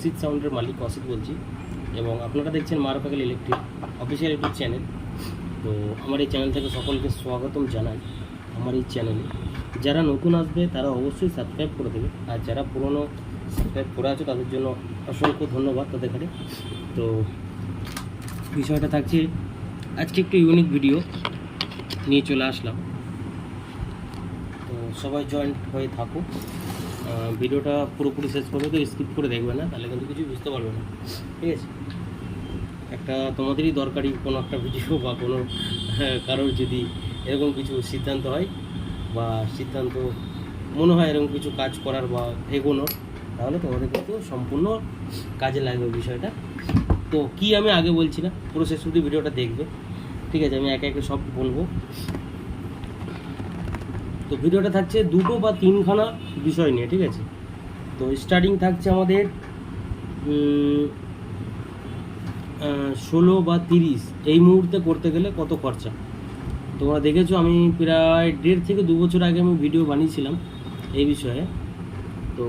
অসিত সাউন্ডের মালিক অসিত বলছি এবং আপনারা দেখছেন মারপাকাল ইলেকট্রিক অফিসিয়াল ইউটিউব চ্যানেল তো আমার এই চ্যানেল থেকে সকলকে স্বাগতম জানাই আমার এই চ্যানেলে যারা নতুন আসবে, তারা অবশ্যই সাবস্ক্রাইব করে দেবে। আর যারা পুরনো সাবস্ক্রাইব করে আছে, তাদের জন্য অসংখ্য ধন্যবাদ তাদের কাছে। তো বিষয়টা থাকছে, আজকে একটু ইউনিক ভিডিও নিয়ে চলে আসলাম। তো সবাই জয়েন্ট হয়ে থাকুক। ভিডিওটা পুরোপুরি শেষ করবে তো স্কিপ করে দেখবে না তাহলে কিন্তু কিছু বুঝতে পারবে না। ঠিক আছে? একটা তোমাদেরই দরকারি কোনো একটা ভিডিও বা কোনো হ্যাঁ, কারোর যদি এরকম কিছু সিদ্ধান্ত হয় বা সিদ্ধান্ত মনে হয় এরকম কিছু কাজ করার বা এগোনোর তাহলে তোমাদের কিন্তু সম্পূর্ণ কাজে লাগবে বিষয়টা। তো কি আমি আগে বলছি না পুরো শেষ অবধি ভিডিওটা দেখবে। ঠিক আছে আমি একে একে সব বলব। তো ভিডিওটা থাকছে দুটো বা তিনখানা বিষয় নিয়ে, ঠিক আছে? তো স্টার্টিং থাকছে আমাদের ষোলো বা তিরিশ। এই মুহূর্তে করতে গেলে কত খরচা? তোমরা দেখেছ আমি প্রায় দেড় থেকে দু বছর আগে আমি ভিডিও বানিয়েছিলাম এই বিষয়ে। তো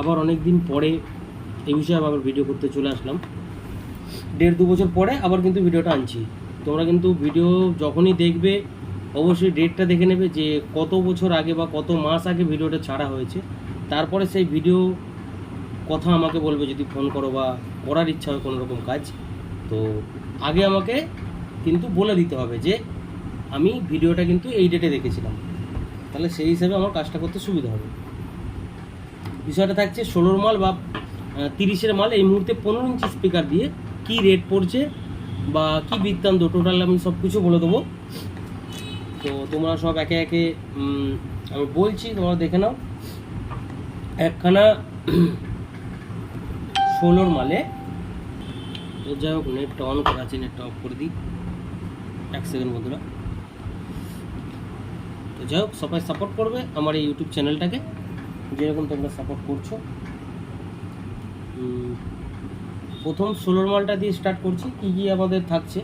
আবার অনেক দিন পরে এই বিষয়ে আবার ভিডিও করতে চলে আসলাম। দেড় দু বছর পরে আবার কিন্তু ভিডিওটা আনছি। তোমরা কিন্তু ভিডিও যখনই দেখবে অবশ্যই ডেটটা দেখে নেবে যে কত বছর আগে বা কত মাস আগে ভিডিওটা ছাড়া হয়েছে। তারপরে সেই ভিডিও কথা আমাকে বলবে যদি ফোন করো বা করার ইচ্ছা হয় কোনো রকম কাজ। তো আগে আমাকে কিন্তু বলে দিতে হবে যে আমি ভিডিওটা কিন্তু এই ডেটে দেখেছিলাম। তাহলে সেই হিসাবে আমার কাজটা করতে সুবিধা হবে। বিষয়টা থাকছে ষোলোর মাল বা তিরিশের মাল। এই মুহূর্তে পনেরো ইঞ্চি স্পিকার দিয়ে কি রেট পড়ছে বা কি বৃত্তান্ত? টোটাল আমি সব কিছু বলে দেবো। তো তোমরা সব একে একে আমি বলছি, তোমরা দেখে নাও। একখানা ষোলোর মালে। তো যাই হোক নেটটা অন করা আছে নেটটা অফ করে দিই। এক সেকেন্ড বন্ধুরা। তো যাই হোক, সবাই সাপোর্ট করবে আমার এই ইউটিউব চ্যানেলটাকে যেরকম তোমরা সাপোর্ট করছ। প্রথম ষোলোর মালটা দিয়ে স্টার্ট করছি। কী কী আমাদের থাকছে?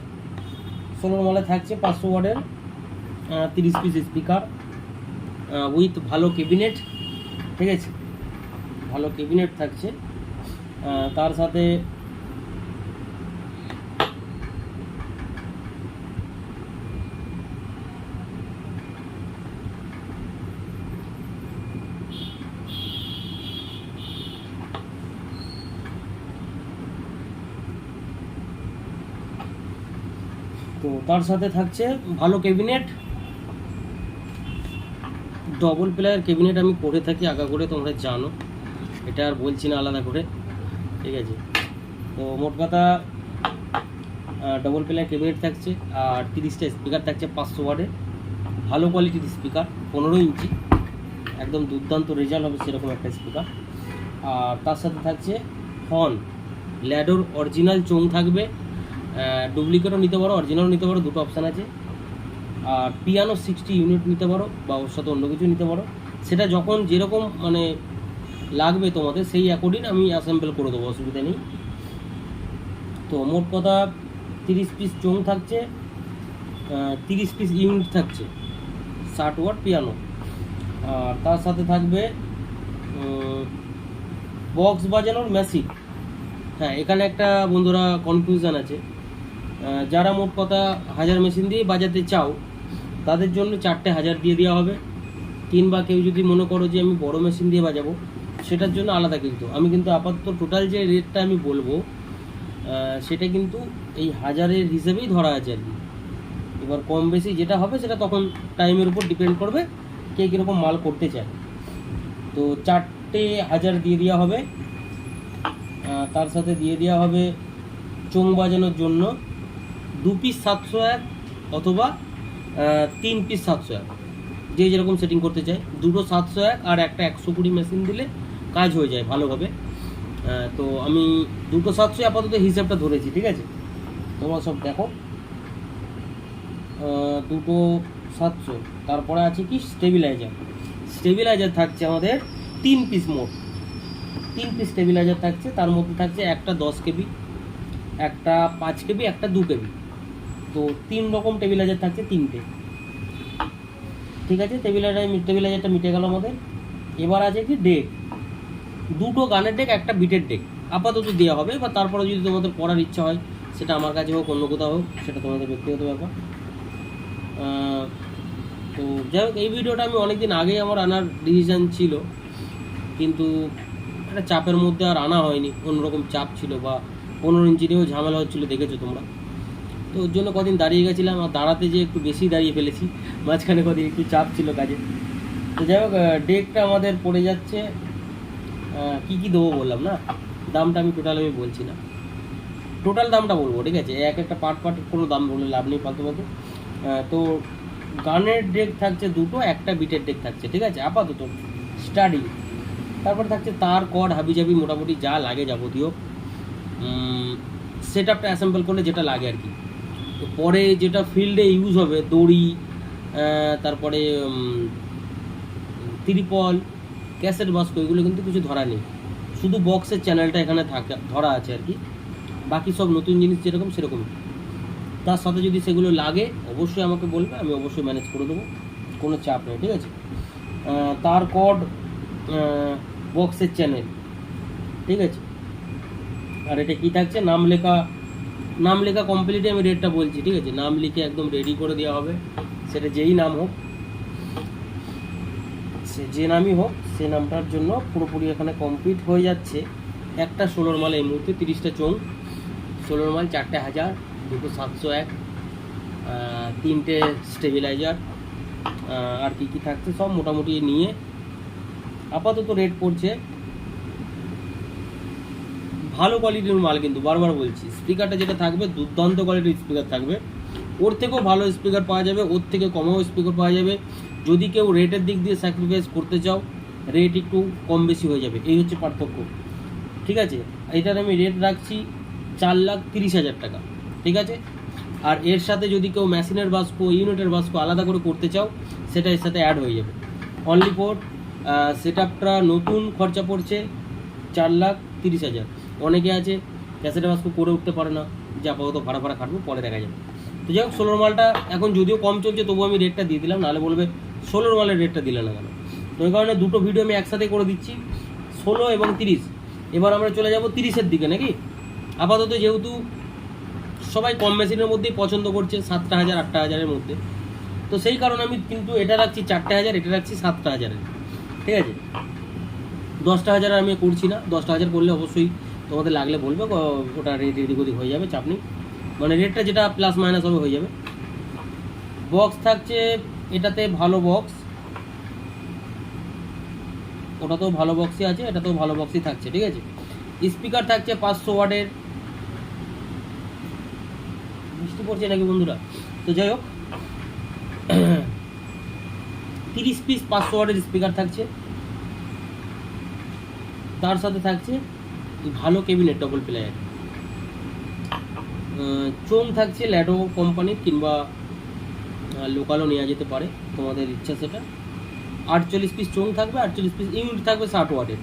ষোলোর মালে থাকছে পাঁচশো ওয়ার্ডের তিরিশ পিস স্পিকার উইথ ভালো ক্যাবিনেট ঠিক আছে? ভালো ক্যাবিনেট থাকছে। তার সাথে তো তার সাথে থাকছে ভালো ক্যাবিনেট ডবল প্লেয়ার ক্যাবিনেট আমি করে থাকি, আগা করে তোমরা জানো। এটা আর বলছি না আলাদা করে। ঠিক আছে? তো মোট কথা ডবল প্লেয়ার ক্যাবিনেট থাকছে আর তিরিশটা স্পিকার থাকছে পাঁচশো ওয়ার্ডের ভালো কোয়ালিটির স্পিকার পনেরো ইঞ্চি। একদম দুর্দান্ত রেজাল্ট হবে সেরকম একটা স্পিকার আর তার সাথে থাকছে হর্ন ল্যাডোর অরিজিনাল চোং থাকবে। ডুপ্লিকেটও নিতে পারো অরিজিনালও নিতে পারো, দুটো অপশান আছে। আর পিয়ানো সিক্সটি ইউনিট নিতে পারো বা ওর সাথে অন্য কিছু নিতে পারো। সেটা যখন যেরকম মানে লাগবে তোমাদের, সেই অ্যাকর্ডিং আমি অ্যাসেম্বল করে দেবো, অসুবিধা নেই। তো মোট কথা তিরিশ পিস চোং থাকছে তিরিশ পিস ইউনিট থাকছে, ষাট ওয়াট পিয়ানো আর তার সাথে থাকবে বক্স বাজানোর মেশিন হ্যাঁ এখানে একটা বন্ধুরা কনফিউশন আছে। যারা মোট কথা হাজার মেশিন দিয়ে বাজাতে চাও তাদের জন্য চারটে হাজার দিয়ে দেওয়া হবে। কিংবা কেউ যদি মনে করো যে আমি বড় মেশিন দিয়ে বাজাবো, সেটার জন্য আলাদা কিন্তু। আমি কিন্তু আপাতত টোটাল যে রেটটা আমি বলব সেটা কিন্তু এই হাজারের হিসেবেই ধরা আছে আর কি। এবার কম বেশি যেটা হবে, সেটা তখন টাইমের উপর ডিপেন্ড করবে কে কীরকম মাল করতে চায়। তো চারটে হাজার দিয়ে দেওয়া হবে। তার সাথে দিয়ে দেওয়া হবে চোং বাজানোর জন্য দু পিস সাতশো এক অথবা তিন পিস সাতশো এক। যে যেরকম সেটিং করতে চায়, দুটো সাতশো এক আর একটা একশো কুড়ি মেশিন দিলে কাজ হয়ে যায় ভালোভাবে। তো আমি দুটো সাতশো আপাতত হিসাবটা ধরেছি, ঠিক আছে? তোমরা সব দেখো। দুটো সাতশো। তারপরে আছে কি? স্টেবিলাইজার স্টেবিলাইজার থাকছে আমাদের তিন পিস মোট। তিন পিস স্টেবিলাইজার থাকছে, তার মধ্যে থাকছে একটা দশ কেবি, একটা পাঁচ কেবি, একটা দু কেবি। তো তিন রকম টেবিলাইজার থাকছে, তিনটে। ঠিক আছে? টেবিলাইজার টেবিলাইজারটা মিটে গেল আমাদের। এবার আছে কি ডেক দুটো গানের ডেক একটা বিটের ডেক আপাতত দেওয়া হবে, বা তারপরে যদি তোমাদের পড়ার ইচ্ছা হয়, সেটা আমার কাছে হোক, অন্য কোথাও হোক, সেটা তোমাদের ব্যক্তিগত ব্যাপার। তো যাই হোক, এই ভিডিওটা আমি অনেকদিন আগেই আমার আনার ডিসিশান ছিল। কিন্তু একটা চাপের মধ্যে আর আনা হয়নি। অন্যরকম চাপ ছিল বা পনেরো ইঞ্চি ঝামেলা হচ্ছিল, দেখেছ তোমরা। তো ওর জন্য কদিন দাঁড়িয়ে গেছিলাম আর দাঁড়াতে যে একটু বেশি দাঁড়িয়ে ফেলেছি। মাঝখানে কদিন একটু চাপ ছিল কাজে তো যাই হোক ডেকটা আমাদের পড়ে যাচ্ছে কি কি দেবো বললাম না? দামটা আমি টোটাল আমি বলছি না। টোটাল দামটা বলব ঠিক আছে? এক একটা পার্ট পার্ট কোনো দাম বললে লাভ নেই ফালতু আহ, তো গানের ডেক থাকছে দুটো একটা বিটের ডেক থাকছে ঠিক আছে? আপাতত স্টাডি তারপর থাকছে তার কড হাবিজাবি মোটামুটি যা লাগে যাবতীয়। সেট আপটা অ্যাসেম্বল করলে যেটা লাগে আর কি। তো পরে যেটা ফিল্ডে ইউজ হবে, দড়ি তারপরে ত্রিপল, ক্যাসেট বাস্ক, এগুলো কিন্তু কিছু ধরা নেই। শুধু বক্সের চ্যানেলটা এখানে থাকা, ধরা আছে আর কি। বাকি সব নতুন জিনিস যেরকম সেরকম। তার সাথে যদি সেগুলো লাগে, অবশ্যই আমাকে বলবে, আমি অবশ্যই ম্যানেজ করে দেবো। কোনো চাপ নেই, ঠিক আছে? তার কড বক্সের চ্যানেল ঠিক আছে? আর এটা কি থাকছে? নাম লেখা নাম লেখা কমপ্লিটে আমি রেটটা বলছি, ঠিক আছে? নাম লিখে একদম রেডি করে দেওয়া হবে। সেটা যেই নাম হোক, সে যে নামই হোক, সে নামটার জন্য পুরোপুরি এখানে কমপ্লিট হয়ে যাচ্ছে। একটা ষোলোর মাল এই মুহূর্তে, তিরিশটা চোং ষোলোর মাল চারটে হাজার, দুটো সাতশো এক তিনটে স্টেবিলাইজার আর কি কি থাকছে সব মোটামুটি নিয়ে আপাতত রেট পড়ছে ভালো কোয়ালিটির মাল কিন্তু বারবার বলছি। স্পিকারটা যেটা থাকবে, দুর্দান্ত কোয়ালিটির স্পিকার থাকবে। ওর থেকেও ভালো স্পিকার পাওয়া যাবে, ওর থেকে কমও স্পিকার পাওয়া যাবে। যদি কেউ রেটের দিক দিয়ে স্যাক্রিফাইস করতে চাও রেট একটু কম বেশি হয়ে যাবে। এই হচ্ছে পার্থক্য। ঠিক আছে? এটার আমি রেট রাখছি চার লাখ তিরিশ হাজার টাকা। ঠিক আছে? আর এর সাথে যদি কেউ মেশিনের বাস্ক ইউনিটের বাস্ক আলাদা করে করতে চাও, সেটা এর সাথে অ্যাড হয়ে যাবে। অনলি ফোর সেট আপটা নতুন খরচা পড়ছে চার লাখ তিরিশ হাজার। অনেকে আছে ক্যাসেটে বাস্ক করে উঠতে পারে না, যে আপাতত ভাড়া ভাড়া খাটবো, পরে দেখা যাবে। তো যাই হোক, ষোলোর মালটা এখন যদিও কম চলছে, তবুও আমি রেটটা দিয়ে দিলাম, নাহলে বলবে ষোলোর মালের রেটটা দিলে না কেন? তো এই কারণে দুটো ভিডিও আমি একসাথে করে দিচ্ছি, ষোলো এবং তিরিশ। এবার আমরা চলে যাব তিরিশের দিকে, নাকি? আপাতত যেহেতু সবাই কম মেশিনের মধ্যেই পছন্দ করছে, সাতটা হাজার, আটটা হাজারের মধ্যে। তো সেই কারণে আমি কিন্তু এটা রাখছি চারটে হাজার, এটা রাখছি সাতটা হাজারের। ঠিক আছে? দশটা হাজার আমি করছি না, দশটা হাজার করলে অবশ্যই তোমাদের লাগলে বলবে ওটা রেট এদিক ওদিক হয়ে যাবে, চাপ নেই। মানে রেটটা যেটা প্লাস মাইনাস হবে, হয়ে যাবে। বক্স থাকছে, এটাতে ভালো বক্স ওটাতেও ভালো বক্সই আছে, এটাতেও ভালো বক্সই থাকছে, ঠিক আছে? স্পিকার থাকছে পাঁচশো ওয়াটের। বৃষ্টি পড়ছে নাকি বন্ধুরা? তো যাই হোক। তিরিশ পিস পাঁচশো ওয়াটের স্পিকার থাকছে। তার সাথে থাকছে ভালো কেবিনেট ডবল প্লেয়ার চোং থাকছে ল্যাডো কোম্পানির কিংবা লোকালও নেওয়া যেতে পারে, তোমাদের ইচ্ছা সেটা। আটচল্লিশ পিস চোং থাকবে, আটচল্লিশ পিস ইউনিট থাকবে ষাট ওয়াটের।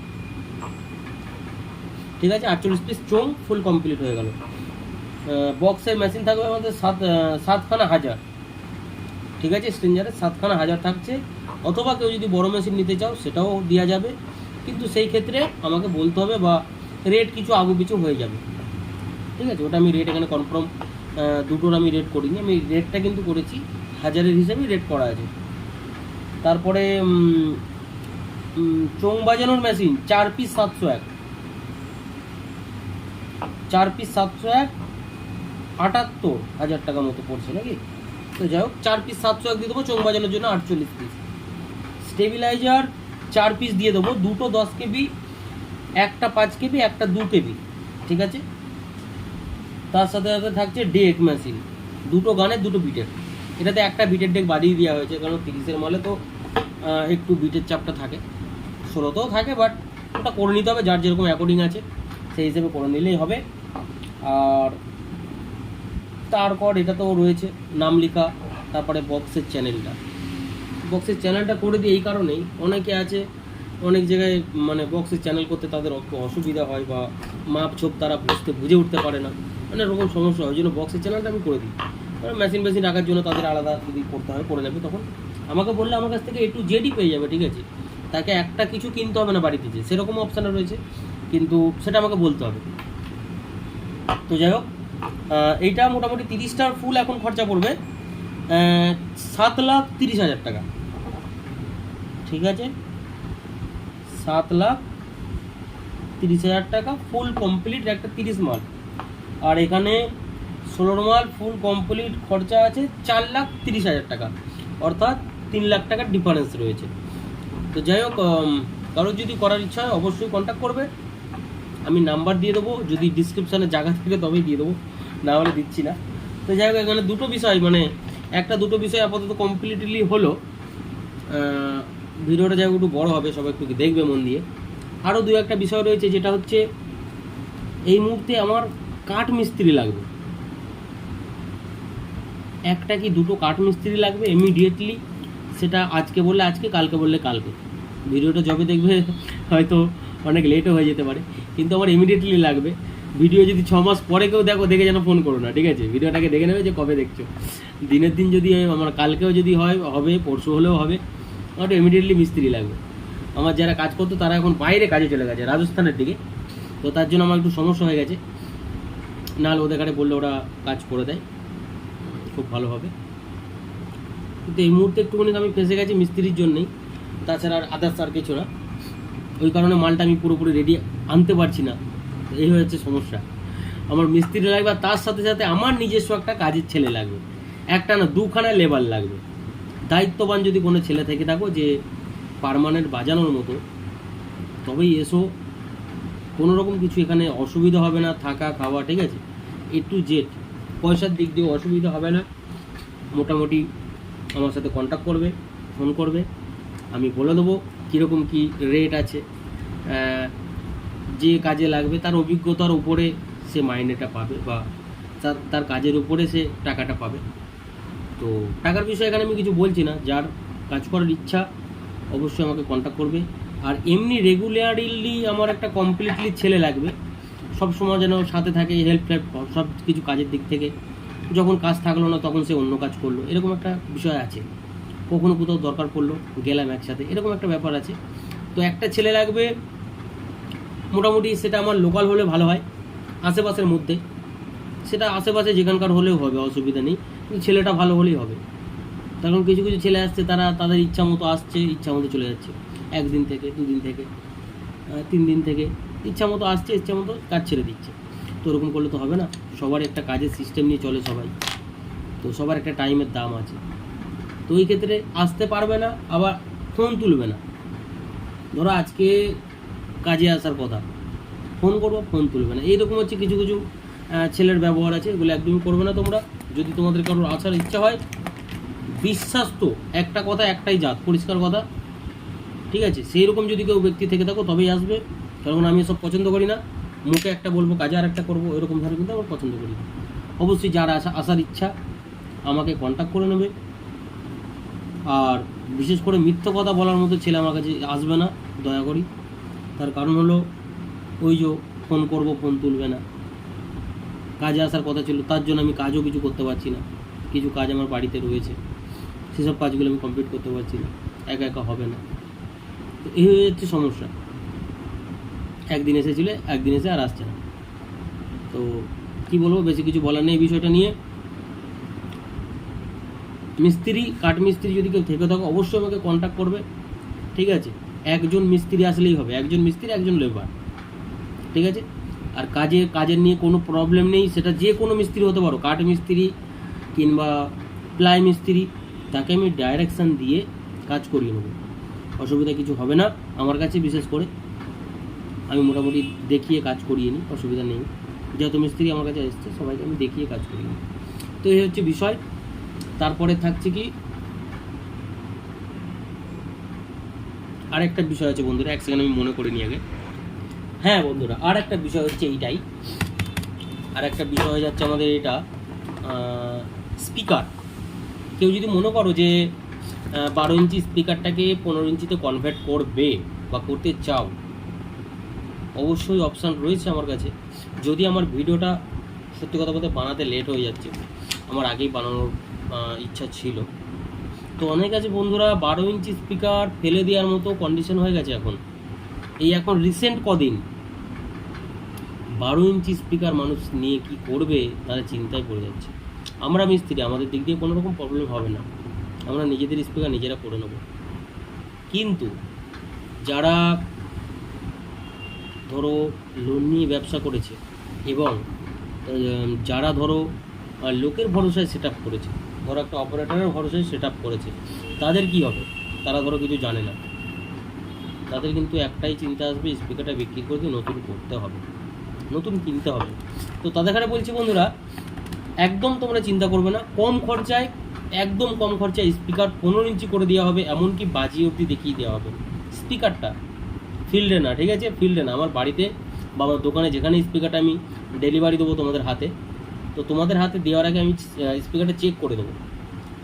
ঠিক আছে? আটচল্লিশ পিস চোং ফুল কমপ্লিট হয়ে গেল। বক্সের মেশিন থাকবে আমাদের সাত সাতখানা হাজার। ঠিক আছে? স্ট্রেঞ্জারের সাতখানা হাজার থাকছে। অথবা কেউ যদি বড় মেশিন নিতে চাও, সেটাও দেওয়া যাবে। কিন্তু সেই ক্ষেত্রে আমাকে বলতে হবে বা রেট কিছু আগু পিছু হয়ে যাবে। ঠিক আছে? ওটা আমি রেট এখানে কনফার্ম দুটোর আমি রেট করিনি। আমি রেটটা কিন্তু করেছি, হাজারের হিসাবেই রেট করা আছে। তারপরে চোং বাজানোর মেশিন চার পিস সাতশো এক। চার পিস সাতশো এক, আটাত্তর হাজার টাকা মতো পড়ছে নাকি? তো যাই হোক, চার পিস সাতশো এক দিয়ে দেবো চোং বাজানোর জন্য আটচল্লিশ পিস স্টেবিলাইজার চার পিস দিয়ে দেবো, দুটো দশ কেবি একটা পাঁচ কেবি, একটা দু কেবি, ঠিক আছে? তার সাথে সাথে থাকছে ডেক মেশিন, দুটো গানের দুটো বিটের। এটাতে একটা বিটের ডেক বাদিয়ে দেওয়া হয়েছে, কারণ তিরিশের মালে তো একটু বিটের চাপটা থাকে। ষোলোতেও থাকে বাট ওটা করে নিতে হবে, যার যেরকম অ্যাকর্ডিং আছে, সেই হিসেবে করে নিলেই হবে। আর তারপর এটা তো রয়েছে নাম লেখা তারপরে বক্সের চ্যানেলটা বক্সের চ্যানেলটা করে দিই এই কারণেই, অনেকে আছে অনেক জায়গায় মানে বক্সের চ্যানেল করতে তাদের অসুবিধা হয় বা মাপ ছোপ তারা বুঝতে বুঝে উঠতে পারে না। অনেক রকম সমস্যা হয়। ওই জন্য বক্সের চ্যানেলটা আমি করে দিই। মেশিন মেশিন রাখার জন্য তাদের আলাদা যদি করতে হয়, করে নেবে, তখন আমাকে বললে আমার কাছ থেকে একটু জেডি পেয়ে যাবে, ঠিক আছে? তাকে একটা কিছু কিনতে হবে না বাড়িতে যে, সেরকম অপশানও রয়েছে। কিন্তু সেটা আমাকে বলতে হবে। তো যাই হোক এইটা মোটামুটি তিরিশটার ফুল এখন খরচা পড়বে। সাত লাখ তিরিশ হাজার টাকা। ঠিক আছে? সাত লাখ তিরিশ হাজার টাকা ফুল কমপ্লিট একটা তিরিশ মাল। আর এখানে ষোলোর মাল ফুল কমপ্লিট খরচা আছে চার লাখ তিরিশ হাজার টাকা। অর্থাৎ তিন লাখ টাকার ডিফারেন্স রয়েছে। তো যাই হোক কারোর যদি করার ইচ্ছা হয়, অবশ্যই কন্ট্যাক্ট করবে। আমি নাম্বার দিয়ে দেবো, যদি ডিসক্রিপশানে জায়গা থাকে, তবেই দিয়ে দেবো। না হলে দিচ্ছি না। তো যাই হোক, এখানে দুটো বিষয় মানে একটা দুটো বিষয় আপাতত কমপ্লিটলি হলো। ভিডিওটা যাই একটু বড় হবে, সবাই একটু দেখবে মন দিয়ে। আরও দু একটা বিষয় রয়েছে, যেটা হচ্ছে এই মুহূর্তে আমার কাঠ মিস্ত্রি লাগবে। একটা কি দুটো কাঠ মিস্ত্রি লাগবে ইমিডিয়েটলি সেটা আজকে বললে আজকে, কালকে বললে কালকে। ভিডিওটা যবে দেখবে, হয়তো অনেক লেটও হয়ে যেতে পারে, কিন্তু আমার ইমিডিয়েটলি লাগবে। ভিডিও যদি ছ মাস পরে কেউ দেখো, দেখে যেন ফোন করো না, ঠিক আছে? ভিডিওটাকে দেখে নেবে যে কবে দেখছ। দিনের দিন যদি আমার, কালকেও যদি হয়, হবে, পরশু হলেও হবে। আমার ইমিডিয়েটলি মিস্ত্রি লাগবে। আমার যারা কাজ করতো তারা এখন বাইরে কাজে চলে গেছে, রাজস্থানের দিকে। তো তার জন্য আমার একটু সমস্যা হয়ে গেছে। নাহলে ওদের কাছে বললে ওরা কাজ করে দেয়। খুব ভালো হবে। কিন্তু এই মুহূর্তে একটুখানি আমি ফেঁসে গেছি মিস্ত্রির জন্যই। তাছাড়া আর আদার্স আর কিছু না। ওই কারণে মালটা আমি পুরোপুরি রেডি আনতে পারছি না। এই হচ্ছে সমস্যা। আমার মিস্ত্রি লাগবে আর তার সাথে সাথে আমার নিজস্ব একটা কাজের ছেলে লাগবে। একটা না দুখানা লেবার লাগবে। দায়িত্ববান যদি কোনো ছেলে থেকে থাকো যে পারমানেন্ট বাজানোর মতো, তবেই এসো। কোনো রকম কিছু এখানে অসুবিধা হবে না, থাকা, খাওয়া, ঠিক আছে? এ টু জেড পয়সার দিক দিয়ে অসুবিধা হবে না। মোটামুটি আমার সাথে কন্ট্যাক্ট করবে ফোন করবে। আমি বলে দেবো কীরকম কী রেট আছে। যে কাজে লাগবে, তার অভিজ্ঞতার উপরে সে মাইনেটা পাবে বা তার তার কাজের উপরে সে টাকাটা পাবে। তো টাকার বিষয়ে এখানে আমি কিছু বলছি না। যার কাজ করার ইচ্ছা, অবশ্যই আমাকে কন্ট্যাক্ট করবে। আর এমনি রেগুলারলি আমার একটা কমপ্লিটলি ছেলে লাগবে। সব সময় যেন সাথে থাকে হেল্প হেল্প সব কিছু কাজের দিক থেকে। যখন কাজ থাকল না, তখন সে অন্য কাজ করল। এরকম একটা বিষয় আছে। কখনো কোথাও দরকার পড়ল, গেলাম একসাথে। এরকম একটা ব্যাপার আছে। তো একটা ছেলে লাগবে, মোটামুটি সেটা আমার লোকাল হলে ভালো হয়, আশেপাশের মধ্যে। সেটা আশেপাশে যেখানকার হলেও হবে, অসুবিধা নেই। ছেলেটা ভালো হলেই হবে। তখন কিছু কিছু ছেলে আসছে, তারা তাদের ইচ্ছা মতো আসছে, ইচ্ছা মতো চলে যাচ্ছে। একদিন থেকে, দুদিন থেকে তিন দিন থেকে, ইচ্ছা মতো আসছে, ইচ্ছা মতো কাজ ছেড়ে দিচ্ছে। তো ওরকম করলে তো হবে না। সবার একটা কাজের সিস্টেম নিয়ে চলে সবাই। তো সবার একটা টাইমের দাম আছে। তো এই ক্ষেত্রে আসতে পারবে না, আবার ফোন তুলবে না। ধরো আজকে কাজে আসার কথা। ফোন করব ফোন তুলবে না। এইরকম হচ্ছে কিছু কিছু ছেলের ব্যবহার আছে, এগুলো একদমই করবে না তোমরা। যদি তোমাদের কারোর আসার ইচ্ছা হয়, বিশ্বাস তো, একটা কথা, একটাই জাত, পরিষ্কার কথা। ঠিক আছে সেই রকম যদি কেউ ব্যক্তি থেকে থাকো, তবেই আসবে। কারণ আমি সব পছন্দ করি না। মুখে একটা বলব, কাজে আর একটা করব, এরকম ধরনের কিন্তু আমার পছন্দ করি না। অবশ্যই যার আসা, আসার ইচ্ছা, আমাকে কন্ট্যাক্ট করে নেবে। আর বিশেষ করে মিথ্যে কথা বলার মতো ছেলে আমার কাছে আসবে না, দয়া করি। তার কারণ হলো, ওই যে ফোন করব ফোন তুলবে না। কাজে আসার কথা ছিল, তার জন্য আমি কাজও কিছু করতে পারছি না। কিছু কাজ আমার বাড়িতে রয়েছে। সেসব কাজগুলো আমি কমপ্লিট করতে পারছি না। একা একা হবে না। তো এই হয়ে যাচ্ছে সমস্যা। একদিন এসেছিলে, একদিন এসে আর আসছে না। তো কি বলব, বেশি কিছু বলার নেই বিষয়টা নিয়ে। মিস্ত্রি, কাঠ মিস্ত্রি যদি কেউ থেকে থাকো, অবশ্যই আমাকে কন্ট্যাক্ট করবে। ঠিক আছে? একজন মিস্ত্রি আসলেই হবে। একজন মিস্ত্রি, একজন লেবার ঠিক আছে? আর কাজে কাজের নিয়ে কোনো প্রবলেম নেই, সেটা যে কোনো মিস্ত্রি হতে পারো, কাঠ মিস্ত্রি কিংবা প্লাই মিস্ত্রি, তাকে আমি ডাইরেকশান দিয়ে কাজ করিয়ে নেব। অসুবিধা কিছু হবে না, আমার কাছে বিশেষ করে। আমি মোটামুটি দেখিয়ে কাজ করিয়ে নিই, অসুবিধা নেই। যত মিস্ত্রি আমার কাছে এসছে, সবাইকে আমি দেখিয়ে কাজ করিয়ে নিই। তো এই হচ্ছে বিষয়। তারপরে থাকছে কি, আরেকটা বিষয় আছে বন্ধুরা, এক সেকেন্ড আমি মনে করে নিই আগে। হ্যাঁ বন্ধুরা, আর একটা বিষয় হচ্ছে এইটাই। আর একটা বিষয় হয়ে যাচ্ছে আমাদের এটা স্পিকার কেউ যদি মনে করো যে বারো ইঞ্চি স্পিকারটাকে পনেরো ইঞ্চিতে কনভার্ট করবে বা করতে চাও, অবশ্যই অপশান রয়েছে আমার কাছে। যদি আমার ভিডিওটা সত্যি কথা বলতে বানাতে লেট হয়ে যাচ্ছে, আমার আগেই বানানোর ইচ্ছা ছিল। তো অনেক আছে বন্ধুরা, বারো ইঞ্চি স্পিকার ফেলে দেওয়ার মতো কন্ডিশন হয়ে গেছে এখন। এই এখন রিসেন্ট কদিন? বারো ইঞ্চি স্পিকার মানুষ নিয়ে কি করবে, তারা চিন্তায় পড়ে যাচ্ছে। আমরা মিস্ত্রি, আমাদের দিক দিয়ে কোনো রকম প্রবলেম হবে না। আমরা নিজেদের স্পিকার নিজেরা করে নেব। কিন্তু যারা ধরো লোন নিয়ে ব্যবসা করেছে এবং যারা ধরো লোকের ভরসায় সেট করেছে, ধরো একটা অপারেটরের ভরসায় সেট করেছে, তাদের কি হবে? তারা ধরো কিছু জানে না। তাদের কিন্তু একটাই চিন্তা আসবে, স্পিকারটা বিক্রি করে দিয়ে নতুন করতে হবে। নতুন কিনতে হবে। তো তাদের এখানে বলছি বন্ধুরা, একদম তোমরা চিন্তা করবে না, কম খরচায়, একদম কম খরচায় স্পিকার পনেরো ইঞ্চি করে দেওয়া হবে, এমনকি বাজি অবধি দেখিয়ে দেওয়া হবে। স্পিকারটা ফিল্ডে না, ঠিক আছে? ফিল্ডে না। আমার বাড়িতে বা আমার দোকানে যেখানে স্পিকারটা আমি ডেলিভারি দেবো তোমাদের হাতে, তো তোমাদের হাতে দেওয়ার আগে আমি স্পিকারটা চেক করে দেবো।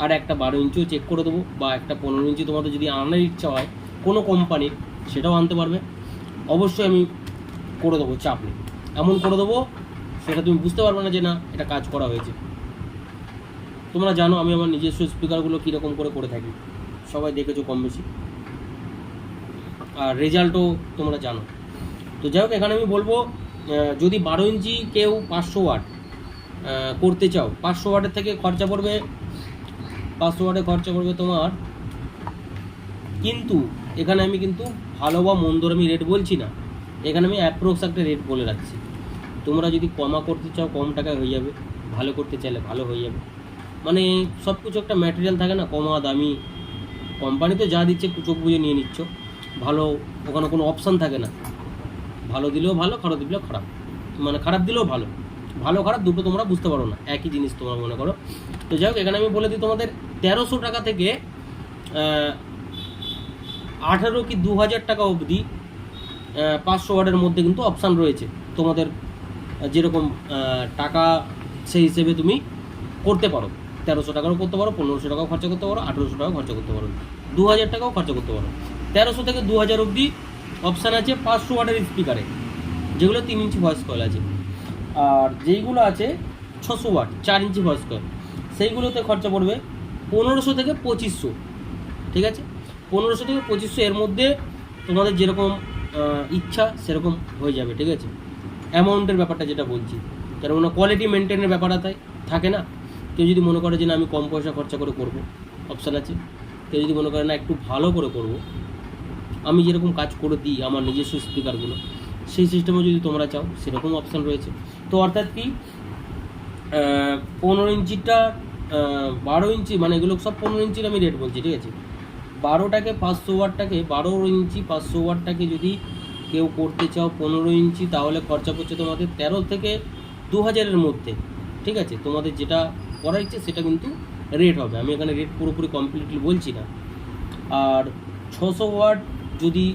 আর একটা বারো ইঞ্চিও চেক করে দেবো বা একটা পনেরো ইঞ্চি তোমাদের যদি আনার ইচ্ছা হয়, কোনো কোম্পানির সেটাও আনতে পারবে। অবশ্যই আমি করে দেবো চাপ নেই। এমন করে দেবো, সেটা তুমি বুঝতে পারবে না যে না, এটা কাজ করা হয়েছে। তোমরা জানো আমি আমার নিজস্ব স্পিকারগুলো কীরকম করে করে থাকি। সবাই দেখেছ কম বেশি। আর রেজাল্টও তোমরা জানো। তো যাই হোক, এখানে আমি বলব যদি বারো ইঞ্চি কেউ পাঁচশো ওয়াট করতে চাও, পাঁচশো ওয়াটের থেকে খরচা পড়বে, পাঁচশো ওয়াটে খরচা পড়বে তোমার। কিন্তু এখানে আমি কিন্তু ভালো বা মন্দর আমি রেট বলছি না। এখানে আমি অ্যাপ্রোক্স একটা রেট বলে রাখছি। তোমরা যদি কমা করতে চাও, কম টাকায় হয়ে যাবে। ভালো করতে চাইলে ভালো হয়ে যাবে। মানে সব কিছু একটা ম্যাটেরিয়াল থাকে না, কমা দামি। কোম্পানি তো যা দিচ্ছে, চোখ বুঝে নিয়ে নিচ্ছ। ভালো, ওখানে কোনো অপশান থাকে না। ভালো দিলেও ভালো, খারাপ দিলেও খারাপ। মানে খারাপ দিলেও ভালো। ভালো, খারাপ, দুটো তোমরা বুঝতে পারো না। একই জিনিস তোমরা মনে করো। তো যাই হোক, এখানে আমি বলে দিই তোমাদের, তেরোশো টাকা থেকে আঠারো কি দু হাজার টাকা অবধি পাঁচশো ওয়ার্ডের মধ্যে কিন্তু অপশান রয়েছে। তোমাদের যেরকম টাকা সেই হিসেবে তুমি করতে পারো। তেরোশো টাকারও করতে পারো, পনেরোশো টাকাও খরচা করতে পারো, আঠেরোশো টাকাও খরচা করতে পারো। দু হাজার টাকাও খরচা করতে পারো। তেরোশো থেকে দু হাজার অবধি অপশান আছে পাঁচশো ওয়াটের স্পিকারে যেগুলো তিন ইঞ্চি ভয়েস কয়েল আছে। আর যেইগুলো আছে ছশো ওয়াট চার ইঞ্চি ভয়েস কয়েল সেইগুলোতে খরচা পড়বে পনেরোশো থেকে পঁচিশশো, ঠিক আছে? পনেরোশো থেকে পঁচিশশো এর মধ্যে তোমাদের যেরকম ইচ্ছা সেরকম হয়ে যাবে, ঠিক আছে? অ্যামাউন্টের ব্যাপারটা যেটা বলছি। কেননা কোয়ালিটি মেনটেনের ব্যাপারটা তাই, থাকে না? কেউ যদি মনে করে যে না, আমি কম পয়সা খরচা করে করব অপশান আছে। কেউ যদি মনে করে না, একটু ভালো করে করব, আমি যেরকম কাজ করে দিই, আমার নিজস্ব স্পিকারগুলো সেই সিস্টেমে যদি তোমরা চাও, সেরকম অপশান রয়েছে। তো অর্থাৎ কি পনেরো ইঞ্চিটা বারো ইঞ্চি মানে এগুলো সব পনেরো ইঞ্চির আমি রেট বলছি, ঠিক আছে? বারোটাকে পাঁচশো ওয়াটটাকে, বারো ইঞ্চি পাঁচশো ওয়াটটাকে যদি কেউ করতে চাও পনেরো ইঞ্চি, তাহলে খরচা পড়ছে তোমাদের তেরো থেকে দু হাজারের মধ্যে। ঠিক আছে? তোমাদের যেটা করার ইচ্ছে সেটা কিন্তু রেট হবে। আমি এখানে রেট পুরোপুরি কমপ্লিটলি বলছি না। আর ছশো ওয়াট যদি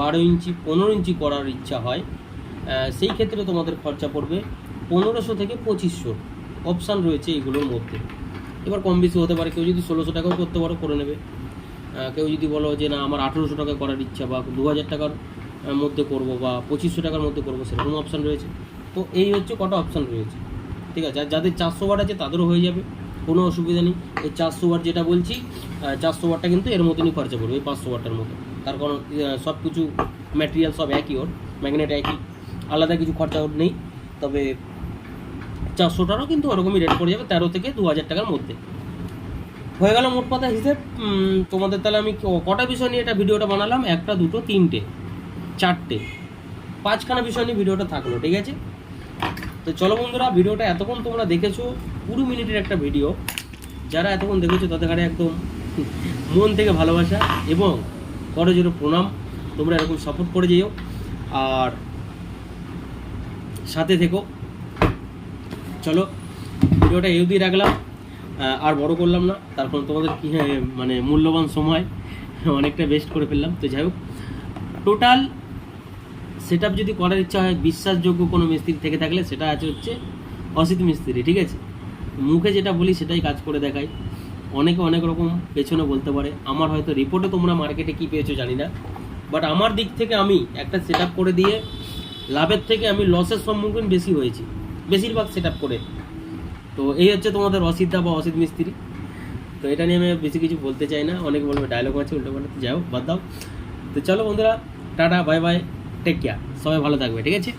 বারো ইঞ্চি, পনেরো ইঞ্চি করার ইচ্ছা হয় সেই ক্ষেত্রে তোমাদের খরচা পড়বে পনেরোশো থেকে পঁচিশশো। অপশান রয়েছে এগুলোর মধ্যে। এবার কম বেশি হতে পারে। কেউ যদি ষোলোশো টাকাও করতে পারো, করে নেবে। কেউ যদি বলো যে না, আমার আঠেরোশো টাকা করার ইচ্ছা বা দু হাজার টাকার মধ্যে করব বা পঁচিশশো টাকার মধ্যে করব, সেরকম অপশান রয়েছে? তো এই হচ্ছে কটা অপশান রয়েছে। ঠিক আছে? যাদের চারশো ওয়াট আছে, তাদেরও হয়ে যাবে। কোনো অসুবিধা নেই। এই চারশো ওয়াট যেটা বলছি চারশো ওয়াটটা কিন্তু এর মতনই খরচা পড়বে এই পাঁচশো ওয়াটের মতো। তার কারণ সব কিছু ম্যাটেরিয়াল সব একই ওর ম্যাগনেট একই। আলাদা কিছু খরচা ওর নেই। তবে চারশোটারও কিন্তু ওরকমই রেট পড়ে যাবে, তেরো থেকে দু হাজার টাকার মধ্যে। হয়ে গেল মোট কথা হিসেব। তোমাদের তাহলে আমি কটা বিষয় নিয়ে এটা ভিডিওটা বানালাম? একটা, দুটো, তিনটে, চারটে। পাঁচখানা বিষয় নিয়ে ভিডিওটা থাকল, ঠিক আছে? তো চলো বন্ধুরা, ভিডিওটা এতক্ষণ তোমরা দেখেছ, কুড়ি মিনিটের একটা ভিডিও। যারা এতক্ষণ দেখেছ, তাদের কাছে একদম মন থেকে ভালোবাসা এবং করো জোরে প্রণাম। তোমরা এরকম সাপোর্ট করে যেও। আর সাথে থেকো। চলো, ভিডিওটা এই অবধি রাখলাম। আর বড় করলাম না। তারপর তোমাদের কি হ্যাঁ, মানে মূল্যবান সময় অনেকটা বেস্ট করে ফেললাম। তো যাই হোক টোটাল সেট যদি করার ইচ্ছা হয় বিশ্বাসযোগ্য কোনো মিস্ত্রি থেকে থাকলে সেটা আছে হচ্ছে অসিত মিস্ত্রি ঠিক আছে? মুখে যেটা বলি সেটাই কাজ করে দেখাই। অনেকে অনেক রকম পেছনে বলতে পারে। আমার হয়তো রিপোর্টে তোমরা মার্কেটে কী পেয়েছ জানি না। বাট আমার দিক থেকে আমি একটা সেট করে দিয়ে লাভের থেকে আমি লসের সম্মুখীন বেশি হয়েছি। বেশিরভাগ সেট করে। তো এই হচ্ছে তোমাদের অসিদ্ধা বা অসিত মিস্ত্রি। তো এটা নিয়ে আমি বেশি কিছু বলতে চাই না, অনেক বলবে ডায়লগ আছে, উল্টো পাল্টা যাই হোক, বাদ দাও। তো চলো বন্ধুরা, tata bye bye take care সবাই ভালো থাকবে, ঠিক আছে?